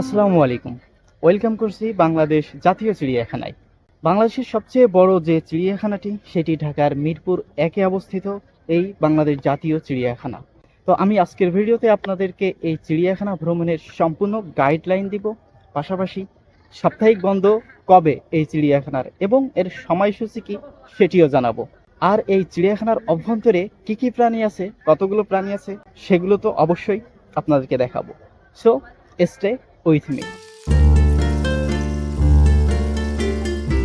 আসসালামু আলাইকুম। ওয়েলকাম করছি বাংলাদেশ জাতীয় চিড়িয়াখানায়। বাংলাদেশের সবচেয়ে বড় যে চিড়িয়াখানাটি, সেটি ঢাকার মিরপুর একে অবস্থিত এই বাংলাদেশ জাতীয় চিড়িয়াখানা। তো আমি আজকের ভিডিওতে আপনাদেরকে এই চিড়িয়াখানা ভ্রমণের সম্পূর্ণ গাইডলাইন দিব। পাশাপাশি সাপ্তাহিক বন্ধ কবে এই চিড়িয়াখানার এবং এর সময়সূচি কি সেটিও জানাব। আর এই চিড়িয়াখানার অভ্যন্তরে কি কি প্রাণী আছে, কতগুলো প্রাণী আছে, সেগুলো তো অবশ্যই আপনাদেরকে দেখাবো। So stay with me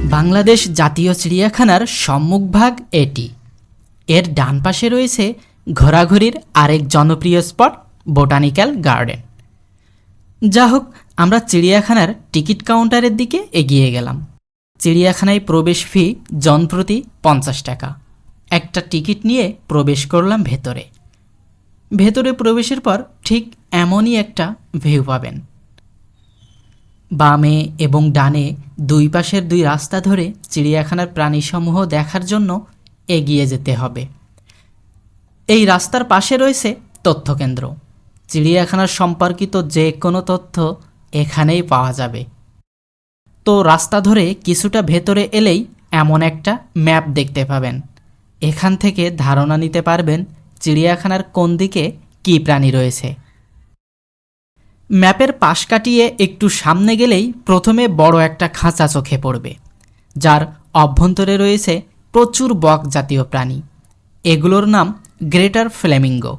Bangladesh জাতীয় চিড়িয়াখানার সম্মুখভাগ এটি। এর ডান পাশে রয়েছে ঘোরাঘুরির আরেক জনপ্রিয় স্পট, বোটানিক্যাল গার্ডেন। যা হোক, আমরা চিড়িয়াখানার টিকিট কাউন্টারের দিকে এগিয়ে গেলাম। চিড়িয়াখানায় প্রবেশ ফি জনপ্রতি পঞ্চাশ টাকা। একটা টিকিট নিয়ে প্রবেশ করলাম ভেতরে। ভেতরে প্রবেশের পর ঠিক এমনই একটা ভিউ পাবেন। বামে এবং ডানে দুই পাশের দুই রাস্তা ধরে চিড়িয়াখানার প্রাণীসমূহ দেখার জন্য এগিয়ে যেতে হবে। এই রাস্তার পাশে রয়েছে তথ্যকেন্দ্র। চিড়িয়াখানার সম্পর্কিত যে কোনো তথ্য এখানেই পাওয়া যাবে। তো রাস্তা ধরে কিছুটা ভেতরে এলেই এমন একটা ম্যাপ দেখতে পাবেন। এখান থেকে ধারণা নিতে পারবেন চিড়িয়াখানার কোন দিকে কী প্রাণী রয়েছে। ম্যাপের পাশ কাটিয়ে একটু সামনে গেলেই প্রথমে বড় একটা খাঁচা চোখে পড়বে, যার অভ্যন্তরে রয়েছে প্রচুর বক জাতীয় প্রাণী। এগুলোর নাম গ্রেটার ফ্লেমিঙ্গো।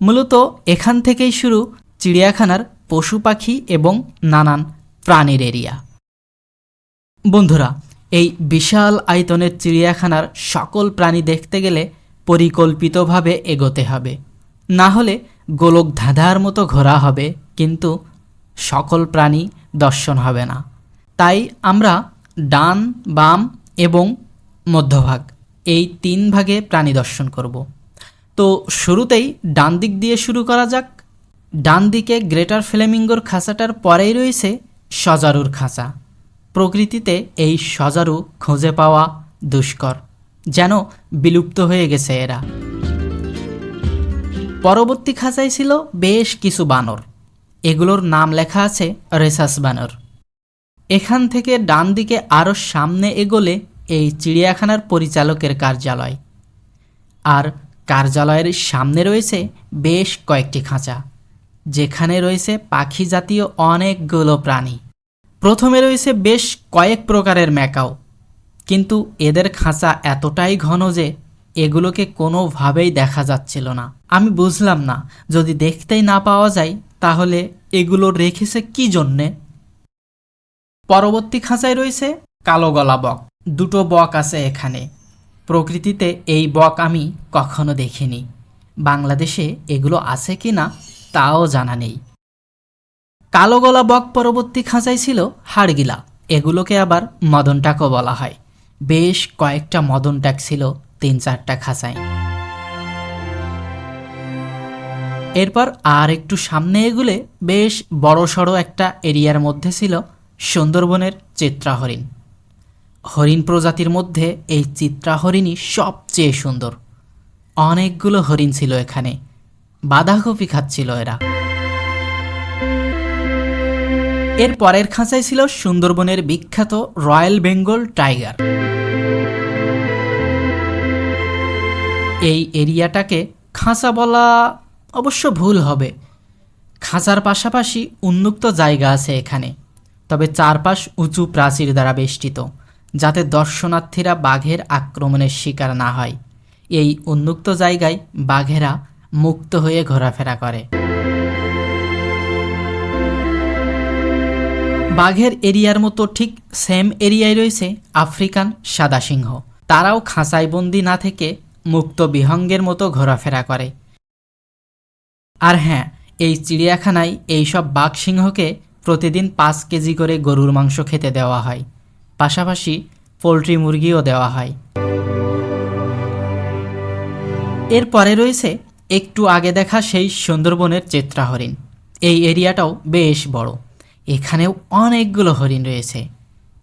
মূলত এখান থেকেই শুরু চিড়িয়াখানার পশু পাখি এবং নানান প্রাণীর এরিয়া। বন্ধুরা, এই বিশাল আয়তনের চিড়িয়াখানার সকল প্রাণী দেখতে গেলে পরিকল্পিতভাবে এগোতে হবে। না হলে গোলক ধাঁধার মতো ঘোরা হবে। কিন্তু সকল প্রাণী দর্শন হবে না। তাই আমরা ডান, বাম এবং মধ্যভাগ এই তিন ভাগে প্রাণী দর্শন করব। তো শুরুতেই ডান দিক দিয়ে শুরু করা যাক। ডান দিকে গ্রেটার ফ্লেমিঙ্গোর খাঁচাটার পরেই রয়েছে সজারুর খাঁচা। প্রকৃতিতে এই সজারু খুঁজে পাওয়া দুষ্কর, যেন বিলুপ্ত হয়ে গেছে এরা। পরবর্তী খাঁচায় ছিল বেশ কিছু বানর। এগুলোর নাম লেখা আছে রেসাস বানর। এখান থেকে ডান দিকে আরও সামনে এগোলে এই চিড়িয়াখানার পরিচালকের কার্যালয়। আর কার্যালয়ের সামনে রয়েছে বেশ কয়েকটি খাঁচা, যেখানে রয়েছে পাখি জাতীয় অনেকগুলো প্রাণী। প্রথমে রয়েছে বেশ কয়েক প্রকারের ম্যাকাও, কিন্তু এদের খাঁচা এতটাই ঘন যে এগুলোকে কোনোভাবেই দেখা যাচ্ছিল না। আমি বুঝলাম না, যদি দেখতেই না পাওয়া যায় তাহলে এগুলো রেখেছে কি জন্যে? পরবর্তী খাঁচায় রয়েছে কালো গলা বক। দুটো বক আছে এখানে। প্রকৃতিতে এই বক আমি কখনো দেখিনি। বাংলাদেশে এগুলো আছে কি না, তাও জানা নেই। কালো গলা বক পরবর্তী খাঁচায় ছিল হাড়গিলা। এগুলোকে আবার মদনটাকও বলা হয়। বেশ কয়েকটা মদনটাক ছিল তিন চারটা খাঁচায়। এরপর আর একটু সামনে এগুলে বেশ বড় সড়ো একটা এরিয়ার মধ্যে ছিল সুন্দরবনের চিত্রা হরিণ হরিণ প্রজাতির মধ্যে এই চিত্রা হরিণই সবচেয়ে সুন্দর। অনেকগুলো হরিণ ছিল এখানে। বাঁধাকপি খাচ্ছিল এরা। এর পরের খাঁচায় ছিল সুন্দরবনের বিখ্যাত রয়্যাল বেঙ্গল টাইগার। এই এরিয়াটাকে খাঁচা বলা অবশ্য ভুল হবে। খাঁচার পাশাপাশি উন্মুক্ত জায়গা আছে এখানে, তবে চারপাশ উঁচু প্রাচীর দ্বারা বেষ্টিত, যাতে দর্শনার্থীরা বাঘের আক্রমণের শিকার না হয়। এই উন্মুক্ত জায়গায় বাঘেরা মুক্ত হয়ে ঘোরাফেরা করে। বাঘের এরিয়ার মতো ঠিক সেম এরিয়ায় রয়েছে আফ্রিকান সাদা সিংহ তারাও খাঁচায় বন্দি না থেকে মুক্ত বিহঙ্গের মতো ঘোরাফেরা করে। আর হ্যাঁ এই চিড়িয়াখানায় এইসব বাঘ সিংহকে প্রতিদিন পাঁচ কেজি করে গরুর মাংস খেতে দেওয়া হয়। পাশাপাশি পোলট্রি মুরগিও দেওয়া হয়। এরপরে রয়েছে একটু আগে দেখা সেই সুন্দরবনের চেত্রা হরিণ এই এরিয়াটাও বেশ বড়। এখানেও অনেকগুলো হরিণ রয়েছে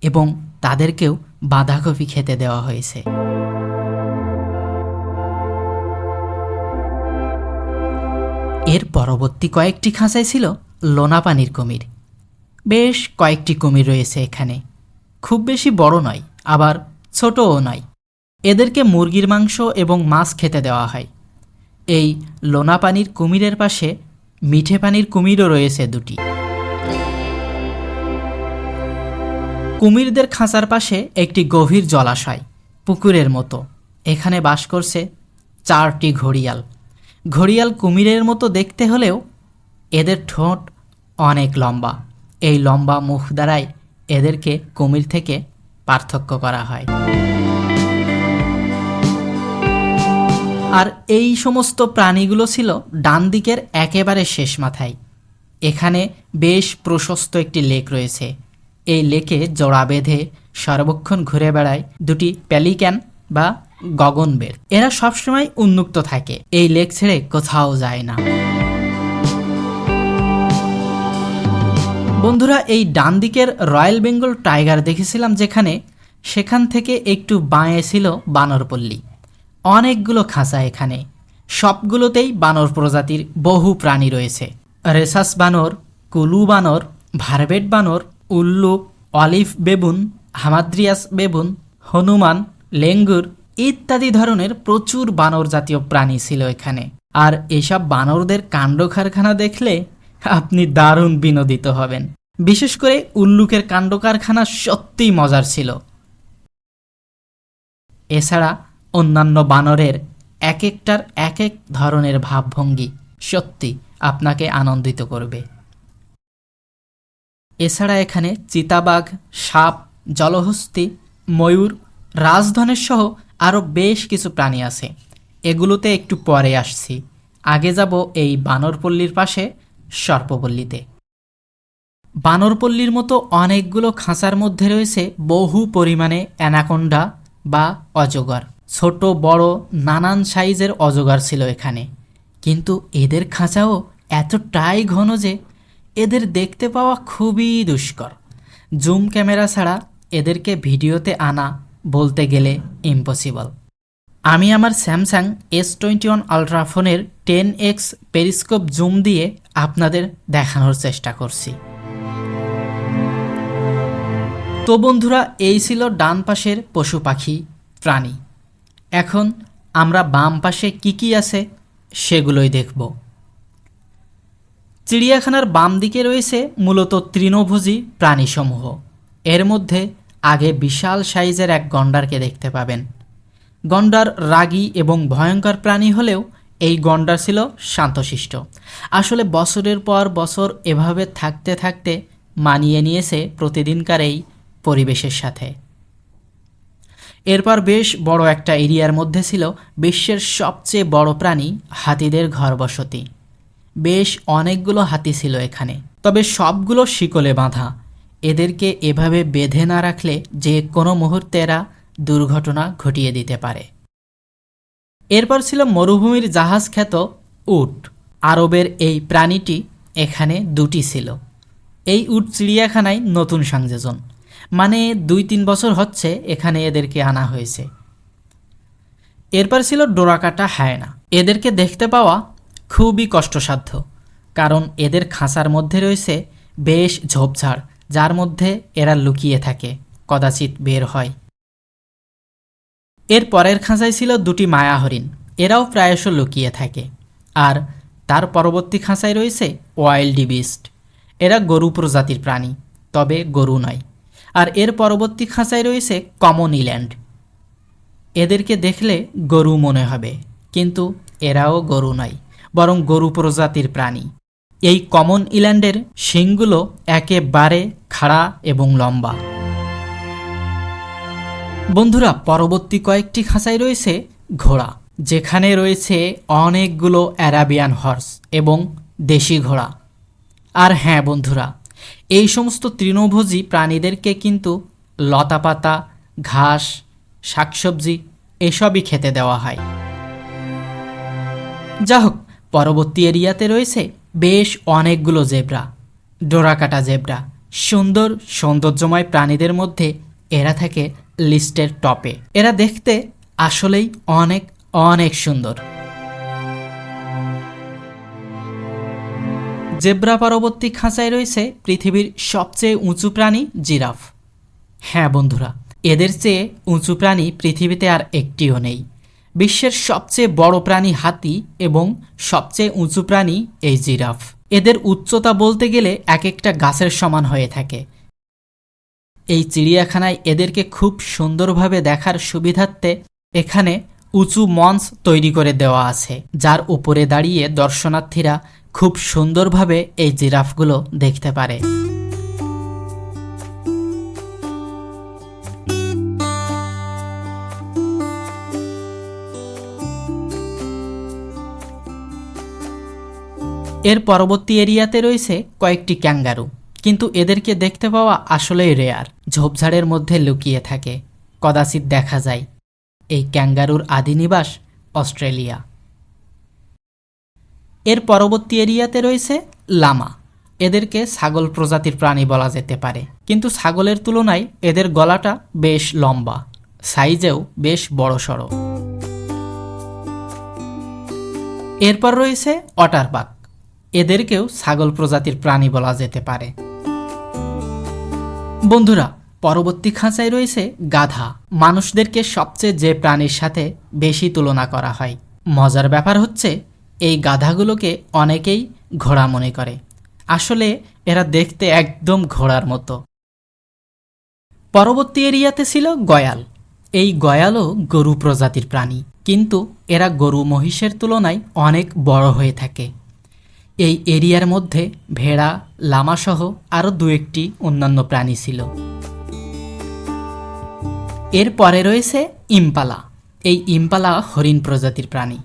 এবং তাদেরকেও বাঁধাকপি খেতে দেওয়া হয়েছে। এর পরবর্তী কয়েকটি খাঁচায় ছিল লোনা পানির কুমির। বেশ কয়েকটি কুমির রয়েছে এখানে। খুব বেশি বড় নয়, আবার ছোটও নয়। এদেরকে মুরগির মাংস এবং মাছ খেতে দেওয়া হয়। এই লোনা পানির কুমিরের পাশে মিঠে পানির কুমিরও রয়েছে দুটি। কুমিরদের খাঁচার পাশে একটি গভীর জলাশয়, পুকুরের মতো। এখানে বাস করছে চারটি ঘড়িয়াল। ঘড়িয়াল কুমিরের মতো দেখতে হলেও এদের ঠোঁট অনেক লম্বা। এই লম্বা মুখ দ্বারাই এদেরকে কুমির থেকে পার্থক্য করা হয়। আর এই সমস্ত প্রাণীগুলো ছিল ডান দিকের একেবারে শেষ মাথায়। এখানে বেশ প্রশস্ত একটি লেক রয়েছে। এই লেকে জোড়া বেঁধে সর্বক্ষণ ঘুরে বেড়ায় দুটি প্যালিক্যান বা গগনবের এরা সবসময় উন্মুক্ত থাকে। এই লেক ছেড়ে কোথাও যায় না। বন্ধুরা, এই ডান দিকের রয়্যাল বেঙ্গল টাইগার দেখেছিলাম যেখানে সেখান থেকে একটু বাঁয়ে ছিল বানরপল্লী। অনেকগুলো খাঁচা এখানে। সবগুলোতেই বানর প্রজাতির বহু প্রাণী রয়েছে। রেসাস বানর, কুলু বানর, ভারবেট বানর উল্লুক অলিভ বেবুন, হামাদ্রিয়াস বেবুন, হনুমান, লেঙ্গুর ইত্যাদি ধরনের প্রচুর বানর জাতীয় প্রাণী ছিল এখানে। আর এসব বানরদের কাণ্ড কারখানা দেখলে আপনি দারুণ বিনোদিত হবেন। বিশেষ করে উল্লুকের কাণ্ড কারখানা সত্যিই মজার ছিল। এছাড়া অন্যান্য বানরের এক একটার এক এক ধরনের ভাবভঙ্গি সত্যি আপনাকে আনন্দিত করবে। এছাড়া এখানে চিতাবাঘ, সাপ, জলহস্তি, ময়ূর রাজধনের সহ আরও বেশ কিছু প্রাণী আছে। এগুলোতে একটু পরে আসছি। আগে যাব এই বানরপল্লীর পাশে, সর্পপল্লীতে। বানরপল্লীর মতো অনেকগুলো খাঁচার মধ্যে রয়েছে বহু পরিমাণে অ্যানাকোন্ডা বা অজগর। ছোট, বড়, নানান সাইজের অজগর ছিল এখানে। কিন্তু এদের খাঁচাও এতটাই ঘন যে এদের দেখতে পাওয়া খুবই দুষ্কর। জুম ক্যামেরা ছাড়া এদেরকে ভিডিওতে আনা বলতে গেলে ইম্পসিবল আমি আমার Samsung S twenty one ultra ফোনের টেন এক্স পেরিস্কোপ জুম দিয়ে আপনাদের দেখানোর চেষ্টা করছি। তো বন্ধুরা, এই ছিল ডান পাশের পশু পাখি প্রাণী। এখন আমরা বাম পাশে কি কি আছে সেগুলোই দেখব। চিড়িয়াখানার বাম দিকে রয়েছে মূলত তৃণভোজী প্রাণীসমূহ। এর মধ্যে আগে বিশাল সাইজের এক গন্ডারকে দেখতে পাবেন। গন্ডার রাগী এবং ভয়ঙ্কর প্রাণী হলেও এই গন্ডার ছিল শান্তশিষ্ট। আসলে বছরের পর বছর এভাবে থাকতে থাকতে মানিয়ে নিয়েছে প্রতিদিনকার এই পরিবেশের সাথে। এরপর বেশ বড় একটা এরিয়ার মধ্যে ছিল বিশ্বের সবচেয়ে বড় প্রাণী হাতিদের ঘর বসতি বেশ অনেকগুলো হাতি ছিল এখানে, তবে সবগুলো শিকলে বাঁধা। এদেরকে এভাবে বেঁধে না রাখলে যে কোনো মুহূর্তে এরা দুর্ঘটনা ঘটিয়ে দিতে পারে। এরপর ছিল মরুভূমির জাহাজ খ্যাত উট। আরবের এই প্রাণীটি এখানে দুটি ছিল। এই উট চিড়িয়াখানায় নতুন সংযোজন। মানে দুই তিন বছর হচ্ছে এখানে এদেরকে আনা হয়েছে। এরপর ছিল ডোরাকাটা হায়না। এদেরকে দেখতে পাওয়া খুবই কষ্টসাধ্য, কারণ এদের খাঁচার মধ্যে রয়েছে বেশ ঝোপঝাড় যার মধ্যে এরা লুকিয়ে থাকে, কদাচিৎ বের হয়। এর পরের খাঁচায় ছিল দুটি মায়া হরিণ, এরাও প্রায়শ লুকিয়ে থাকে। আর তার পরবর্তী খাঁচায় রয়েছে ওয়াইল্ডি বিস্ট। এরা গরু প্রজাতির প্রাণী, তবে গরু নয়। আর এর পরবর্তী খাঁচায় রয়েছে কমন ইল্যান্ড। এদেরকে দেখলে গরু মনে হবে, কিন্তু এরাও গরু নয়, বরং গরু প্রজাতির প্রাণী। এই কমন ইল্যান্ডের শিংগুলো একেবারে খাড়া এবং লম্বা। বন্ধুরা, পরবর্তী কয়েকটি খাঁচায় রয়েছে ঘোড়া, যেখানে রয়েছে অনেকগুলো অ্যারাবিয়ান হর্স এবং দেশি ঘোড়া। আর হ্যাঁ বন্ধুরা, এই সমস্ত তৃণভোজী প্রাণীদেরকে কিন্তু লতাপাতা, ঘাস, শাকসবজি এসবই খেতে দেওয়া হয়। যা হোক পরবর্তী এরিয়াতে রয়েছে বেশ অনেকগুলো জেব্রা, ডোরাকাটা জেব্রা। সুন্দর সৌন্দর্যময় প্রাণীদের মধ্যে এরা থাকে লিস্টের টপে। এরা দেখতে আসলেই অনেক অনেক সুন্দর। জেব্রা পরবর্তী খাঁচায় রয়েছে পৃথিবীর সবচেয়ে উঁচু প্রাণী জিরাফ। হ্যাঁ বন্ধুরা, এদের চেয়ে উঁচু প্রাণী পৃথিবীতে আর একটিও নেই। বিশ্বের সবচেয়ে বড় প্রাণী হাতি এবং সবচেয়ে উঁচু প্রাণী এই জিরাফ। এদের উচ্চতা বলতে গেলে এক একটা গাছের সমান হয়ে থাকে। এই চিড়িয়াখানায় এদেরকে খুব সুন্দরভাবে দেখার সুবিধার্থে এখানে উঁচু মঞ্চ তৈরি করে দেওয়া আছে, যার উপরে দাঁড়িয়ে দর্শনার্থীরা খুব সুন্দরভাবে এই জিরাফগুলো দেখতে পারে। এর পরবর্তী এরিয়াতে রয়েছে কয়েকটি ক্যাঙ্গারু, কিন্তু এদেরকে দেখতে পাওয়া আসলেই রেয়ার, ঝোপঝাড়ের মধ্যে লুকিয়ে থাকে। কদাচিৎ দেখা যায়, এই ক্যাঙ্গারুর আদি নিবাস অস্ট্রেলিয়া। এর পরবর্তী এরিয়াতে রয়েছে লামা, এদেরকে ছাগল প্রজাতির প্রাণী বলা যেতে পারে। কিন্তু ছাগলের তুলনায় এদের গলাটা বেশ লম্বা, সাইজেও বেশ বড় বড়সড় এরপর রয়েছে অটারবাক এদেরকেও ছাগল প্রজাতির প্রাণী বলা যেতে পারে। বন্ধুরা, পরবর্তী খাঁচায় রয়েছে গাধা। মানুষদেরকে সবচেয়ে যে প্রাণীর সাথে বেশি তুলনা করা হয়। মজার ব্যাপার হচ্ছে, এই গাধাগুলোকে অনেকেই ঘোড়া মনে করে। আসলে, এরা দেখতে একদম ঘোড়ার মতো। পরবর্তী এরিয়াতে ছিল গয়াল। এই গয়ালও গরু প্রজাতির প্রাণী। কিন্তু এরা গরু মহিষের তুলনায় অনেক বড় হয়ে থাকে। এই এরিয়ার মধ্যে ভেড়া, লামাসহ আরও দু একটি অন্যান্য প্রাণী ছিল। এর পরে রয়েছে ইম্পালা। এই ইম্পালা হরিণ প্রজাতির প্রাণী।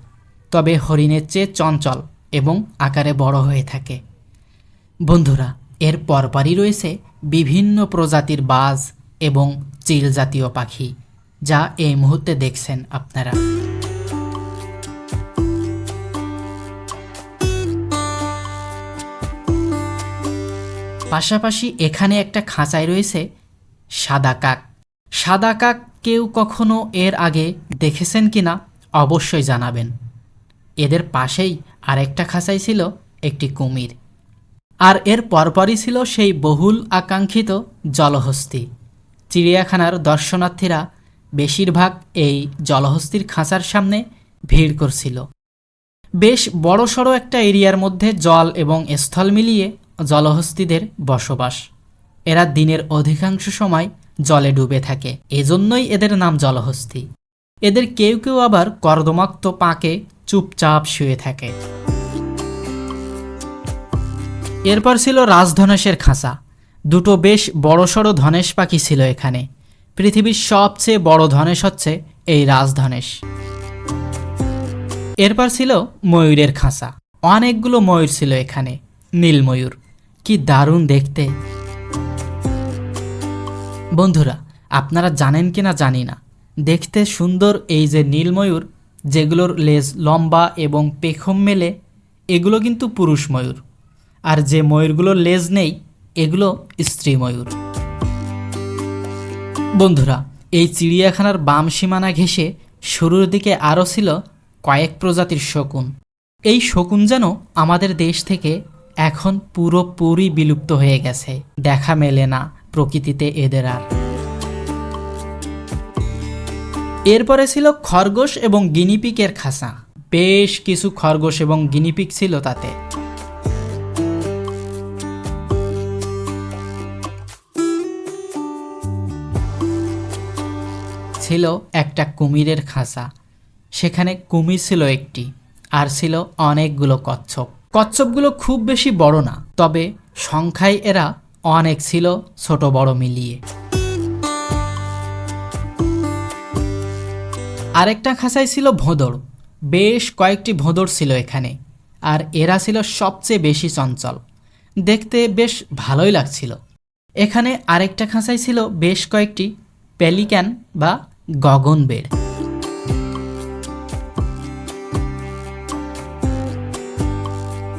তবে হরিণের চেয়ে চঞ্চল এবং আকারে বড় হয়ে থাকে। বন্ধুরা, এর পরপরই রয়েছে বিভিন্ন প্রজাতির বাজ এবং চিল জাতীয় পাখি, যা এই মুহূর্তে দেখছেন আপনারা। পাশাপাশি এখানে একটা খাঁচায় রয়েছে সাদা কাক। সাদা কাক কেউ কখনো এর আগে দেখেছেন কিনা অবশ্যই জানাবেন। এদের পাশেই আরেকটা খাঁচাই ছিল, একটি কুমির। আর এর পরপরই ছিল সেই বহুল আকাঙ্ক্ষিত জলহস্তি। চিড়িয়াখানার দর্শনার্থীরা বেশিরভাগ এই জলহস্তির খাঁচার সামনে ভিড় করছিল। বেশ বড়সড় একটা এরিয়ার মধ্যে জল এবং স্থল মিলিয়ে জলহস্তিদের বসবাস। এরা দিনের অধিকাংশ সময় জলে ডুবে থাকে। এজন্যই এদের নাম জলহস্তি। এদের কেউ কেউ আবার কর্দমাক্ত পাকে চুপচাপ শুয়ে থাকে। এরপর ছিল রাজধনেশের খাঁচা। দুটো বেশ বড়সড় ধনেশ পাখি ছিল এখানে। পৃথিবীর সবচেয়ে বড় ধনেশ হচ্ছে এই রাজধনেশ এরপর ছিল ময়ূরের খাঁচা। অনেকগুলো ময়ূর ছিল এখানে। নীল ময়ূর কি দারুণ দেখতে। বন্ধুরা, আপনারা জানেন কিনা জানি না। দেখতে সুন্দর এই যে নীলময়ূর, যেগুলোর লেজ লম্বা এবং পেখম মেলে, এগুলো কিন্তু পুরুষ ময়ূর আর যে ময়ূরগুলোর লেজ নেই, এগুলো স্ত্রী ময়ূর বন্ধুরা, এই চিড়িয়াখানার বাম সীমানা ঘেঁষে শুরুর দিকে আরও ছিল কয়েক প্রজাতির শকুন। এই শকুন যেন আমাদের দেশ থেকে এখন পুরোপুরি বিলুপ্ত হয়ে গেছে। দেখা মেলে না প্রকৃতিতে এদের আর। এরপরে ছিল খরগোশ এবং গিনিপিকের খাসা। বেশ কিছু খরগোশ এবং গিনিপিক ছিল তাতে। ছিল একটা কুমিরের খাঁচা সেখানে কুমির ছিল একটি, আর ছিল অনেকগুলো কচ্ছপ। কচ্ছপগুলো খুব বেশি বড় না, তবে সংখ্যায় এরা অনেক ছিল ছোট বড় মিলিয়ে। আরেকটা খাঁচায় ছিল ভোঁদড় বেশ কয়েকটি ভোঁদড় ছিল এখানে, আর এরা ছিল সবচেয়ে বেশি চঞ্চল। দেখতে বেশ ভালোই লাগছিল। এখানে আরেকটা খাঁচায় ছিল বেশ কয়েকটি পেলিক্যান বা গগনবেড়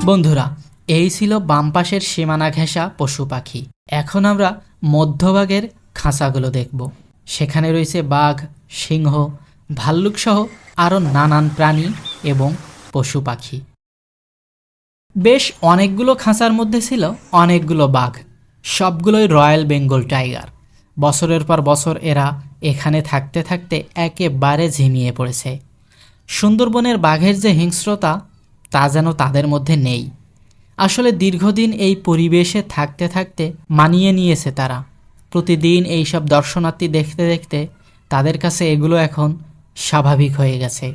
বন্ধুরা, এই ছিল বাম পাশের সীমানা ঘেঁষা পশু পাখি। এখন আমরা মধ্যভাগের খাঁচাগুলো দেখব। সেখানে রয়েছে বাঘ, সিংহ ভাল্লুক সহ আরও নানান প্রাণী এবং পশু পাখি। বেশ অনেকগুলো খাঁচার মধ্যে ছিল অনেকগুলো বাঘ। সবগুলোই রয়্যাল বেঙ্গল টাইগার। বছরের পর বছর এরা এখানে থাকতে থাকতে একেবারে ঝিমিয়ে পড়েছে। সুন্দরবনের বাঘের যে হিংস্রতা তা যেন তাদের মধ্যে নেই। আসলে দীর্ঘদিন এই পরিবেশে থাকতে থাকতে মানিয়ে নিয়েছে তারা। প্রতিদিন এইসব দর্শনার্থী দেখতে দেখতে তাদের কাছে এগুলো এখন স্বাভাবিক হয়ে গেছে।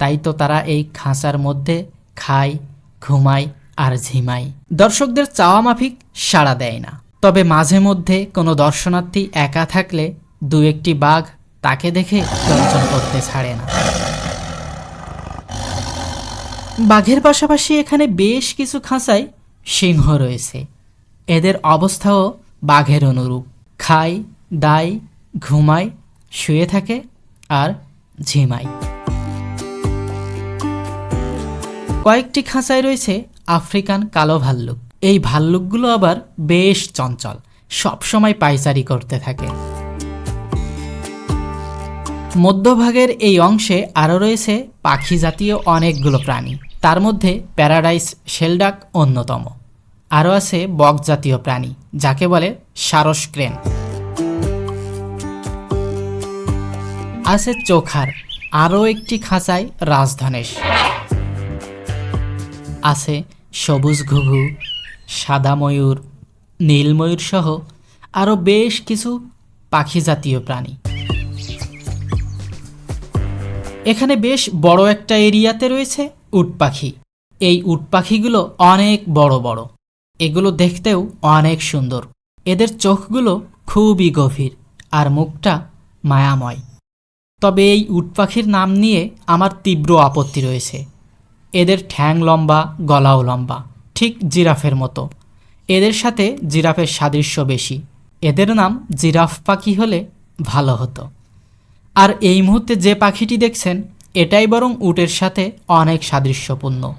তাই তো তারা এই খাঁচার মধ্যে খায়, ঘুমায় আর ঝিমায়। দর্শকদের চাওয়া মাফিক সাড়া দেয় না। তবে মাঝে মধ্যে কোনো দর্শনার্থী একা থাকলে দু একটি বাঘ তাকে দেখে চঞ্চল করতে ছাড়ে না। বাঘের পাশাপাশি এখানে বেশ কিছু খাঁচায় সিংহ রয়েছে। এদের অবস্থাও বাঘের অনুরূপ। খায়, দায়, ঘুমায়, শুয়ে থাকে আর ঝিমায়। কয়েকটি খাঁচায় রয়েছে আফ্রিকান কালো ভাল্লুক। এই ভাল্লুকগুলো আবার বেশ চঞ্চল, সবসময় পাইচারি করতে থাকে। মধ্যভাগের এই অংশে আরও রয়েছে পাখি জাতীয় অনেকগুলো প্রাণী। তার মধ্যে প্যারাডাইস শেলডাক অন্যতম। আরও আছে বক জাতীয় প্রাণী, যাকে বলে সারস ক্রেন। আছে চোখার, আরও একটি খাঁচায় রাজধনেশ আছে সবুজ ঘুঘু, সাদা ময়ূর, নীল ময়ূর সহ আরও বেশ কিছু পাখি জাতীয় প্রাণী। এখানে বেশ বড় একটা এরিয়াতে রয়েছে উট পাখি। এই উট পাখিগুলো অনেক বড় বড়। এগুলো দেখতেও অনেক সুন্দর। এদের চোখগুলো খুবই গভীর আর মুখটা মায়াময়। তবে এই উট পাখির নাম নিয়ে আমার তীব্র আপত্তি রয়েছে। এদের ঠ্যাং লম্বা, গলাও লম্বা, ঠিক জিরাফের মতো। এদের সাথে জিরাফের সাদৃশ্য বেশি। এদের নাম জিরাফ পাখি হলে ভালো হতো। আর এই মুহূর্তে যে পাখিটি দেখছেন এটাই বরং উটের সাথে অনেক সাদৃশ্যপূর্ণ।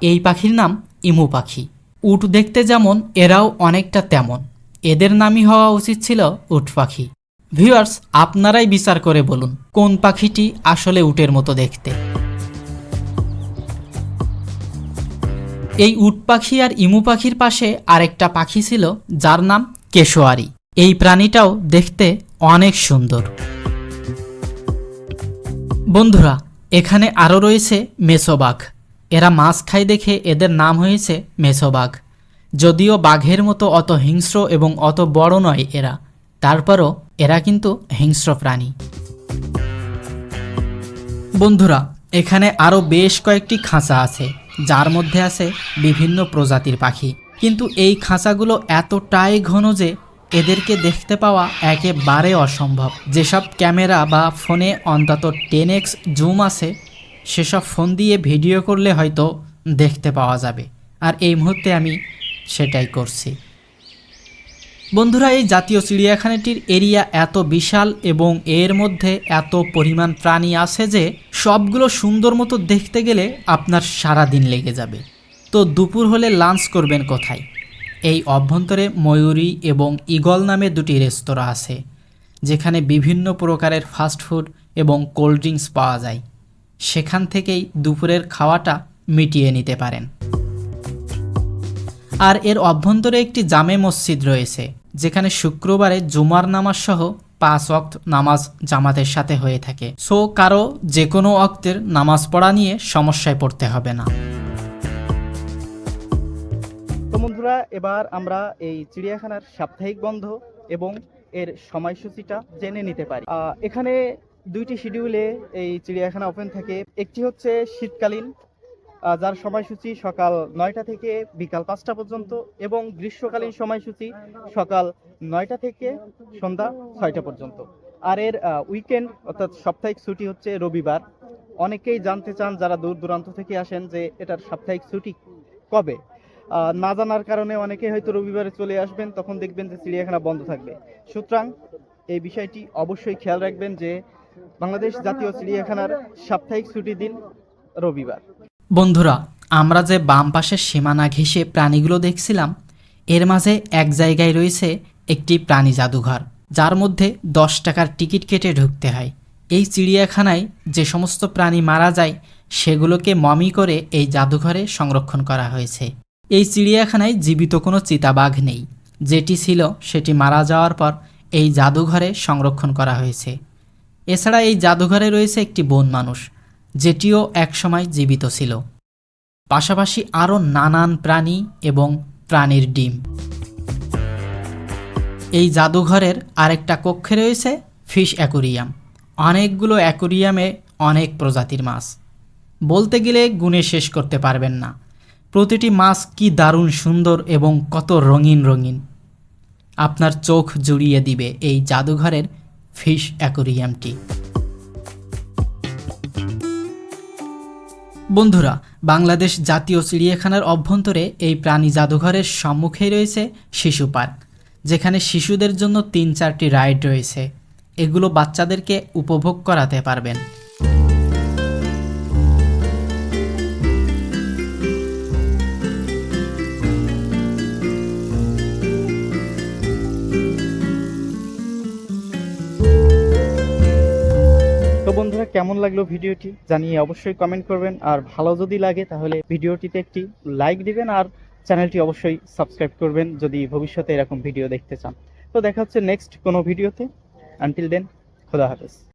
এই পাখির নাম ইমু পাখি। উট দেখতে যেমন এরাও অনেকটা তেমন। এদের নামই হওয়া উচিত ছিল উট পাখি। ভিউয়ার্স, আপনারাই বিচার করে বলুন, কোন পাখিটি আসলে উটের মতো দেখতে? এই উট পাখি আর ইমু পাখির পাশে আরেকটা পাখি ছিল, যার নাম কেশোয়ারি। এই প্রাণীটাও দেখতে অনেক সুন্দর। বন্ধুরা এখানে আরও রয়েছে মেসোবাঘ। এরা মাছ খায় দেখে এদের নাম হয়েছে মেছোবাঘ যদিও বাঘের মতো অত হিংস্র এবং অত বড় নয় এরা। তারপরও এরা কিন্তু হিংস্র প্রাণী। বন্ধুরা, এখানে আরও বেশ কয়েকটি খাঁচা আছে, যার মধ্যে আছে বিভিন্ন প্রজাতির পাখি। কিন্তু এই খাঁচাগুলো এতটাই ঘন যে এদেরকে দেখতে পাওয়া একেবারে অসম্ভব। যেসব ক্যামেরা বা ফোনে অন্তত টেন এক্স জুম আছে, সেসব ফোন দিয়ে ভিডিও করলে হয়তো দেখতে পাওয়া যাবে। আর এই মুহূর্তে আমি সেটাই করছি। বন্ধুরা, এই জাতীয় চিড়িয়াখানাটির এরিয়া এত বিশাল এবং এর মধ্যে এত পরিমাণ প্রাণী আছে যে সবগুলো সুন্দর মতো দেখতে গেলে আপনার সারা দিন লেগে যাবে। তো দুপুর হলে লাঞ্চ করবেন কোথায়? এই অভ্যন্তরে ময়ূরী এবং ইগল নামে দুটি রেস্তোরাঁ আছে, যেখানে বিভিন্ন প্রকারের ফাস্টফুড এবং কোল্ড ড্রিঙ্কস পাওয়া যায়। সেখান থেকেই দুপুরের খাওয়াটা মিটিয়ে নিতে পারেন। আর এর অভ্যন্তরে একটি জামে মসজিদ রয়েছে, যেখানে শুক্রবারে জুমার নামাজ সহ পাঁচ অক্ত নামাজ জামাতের সাথে হয়ে থাকে। সো কারও যে কোনো অক্তের নামাজ পড়া নিয়ে সমস্যায় পড়তে হবে না। তো বন্ধুরা, এবার আমরা এই চিড়িয়াখানার সাপ্তাহিক বন্ধ এবং এর সময়সূচিটা জেনে নিতে পারি। এখানে দুইটি শিডিউলে এই চিড়িয়াখানা ওপেন থাকে। একটি হচ্ছে শীতকালীন যার সময়সূচি সকাল নয়টা থেকে বিকাল পাঁচটা পর্যন্ত এবং গ্রীষ্মকালীন সময়সূচি সকাল নয়টা থেকে সন্ধ্যা ছয়টা পর্যন্ত। আর এর উইকেন্ড অর্থাৎ সাপ্তাহিক ছুটি হচ্ছে রবিবার। অনেকেই জানতে চান, যারা দূর দূরান্ত থেকে আসেন, যে এটার সাপ্তাহিক ছুটি কবে? না জানার কারণে অনেকে হয়তো রবিবারে চলে আসবেন, তখন দেখবেন যে চিড়িয়াখানা বন্ধ থাকবে। সুতরাং এই বিষয়টি অবশ্যই খেয়াল রাখবেন যে বাংলাদেশ জাতীয় চিড়িয়াখানার সাপ্তাহিক ছুটির দিন রবিবার। বন্ধুরা, আমরা যে বাম পাশের সীমানা ঘেঁষে প্রাণীগুলো দেখছিলাম, এর মাঝে এক জায়গায় রয়েছে একটি প্রাণী জাদুঘর, যার মধ্যে দশ টাকার টিকিট কেটে ঢুকতে হয়। এই চিড়িয়াখানায় যে সমস্ত প্রাণী মারা যায়, সেগুলোকে মমি করে এই জাদুঘরে সংরক্ষণ করা হয়েছে। এই চিড়িয়াখানায় জীবিত কোনো চিতাবাঘ নেই। যেটি ছিল, সেটি মারা যাওয়ার পর এই জাদুঘরে সংরক্ষণ করা হয়েছে। এছাড়া এই জাদুঘরে রয়েছে একটি বন মানুষ, যেটিও একসময় জীবিত ছিল। পাশাপাশি আরও নানান প্রাণী এবং প্রাণীর ডিম। এই জাদুঘরের আরেকটা কক্ষে রয়েছে ফিশ অ্যাকোরিয়াম। অনেকগুলো অ্যাকোরিয়ামে অনেক প্রজাতির মাছ। বলতে গেলে গুণে শেষ করতে পারবেন না। প্রতিটি মাছ কি দারুণ সুন্দর এবং কত রঙিন রঙিন। আপনার চোখ জুড়িয়ে দিবে এই জাদুঘরের ফিশ অ্যাকোরিয়ামটি। বন্ধুরা, বাংলাদেশ জাতীয় চিড়িয়াখানার অভ্যন্তরে এই প্রাণী জাদুঘরের সম্মুখেই রয়েছে শিশু পার্ক, যেখানে শিশুদের জন্য তিন চারটি রাইড রয়েছে। এগুলো বাচ্চাদেরকে উপভোগ করাতে পারবেন। কেমন লাগল ভিডিওটি জানিয়ে অবশ্যই কমেন্ট করবেন। আর ভালো যদি লাগে তাহলে ভিডিওটিতে একটি লাইক দিবেন আর চ্যানেলটি অবশ্যই সাবস্ক্রাইব করবেন যদি ভবিষ্যতে এরকম ভিডিও দেখতে চান। তো দেখা হচ্ছে নেক্সট কোনো ভিডিওতে আনটিল দেন খোদা হাফেজ।